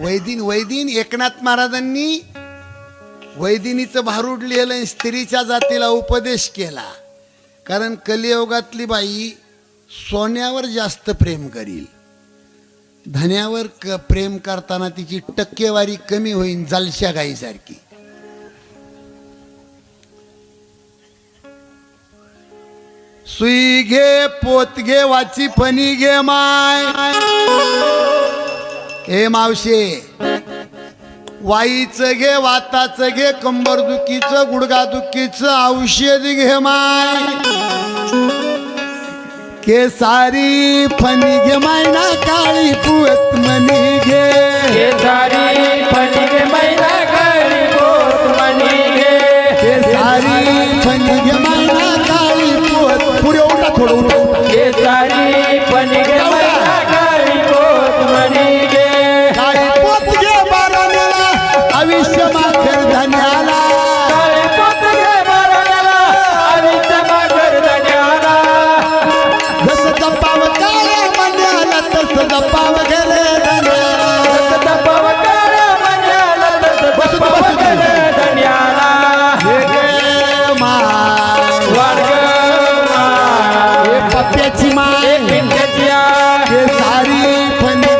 वैदिन वैदिन एकनाथ महाराजांनी वैदिनीचं भारूड लिहिलं आणि स्त्रीच्या जातीला उपदेश केला. कारण कलियोगातली बाई सोन्यावर जास्त प्रेम करील. धन्यावर क प्रेम करताना तिची टक्केवारी कमी होईल जलशा गाईसारखी. सुई घे पोत घे वाची फणी घे माय. हे मावशे वाईचं घे वाताचं घे कंबर दुखीचं गुडगा दुखीचं औषध घे माय. केसारी फणी घे माय ना काळी पुवत मनी घे. सारी फणी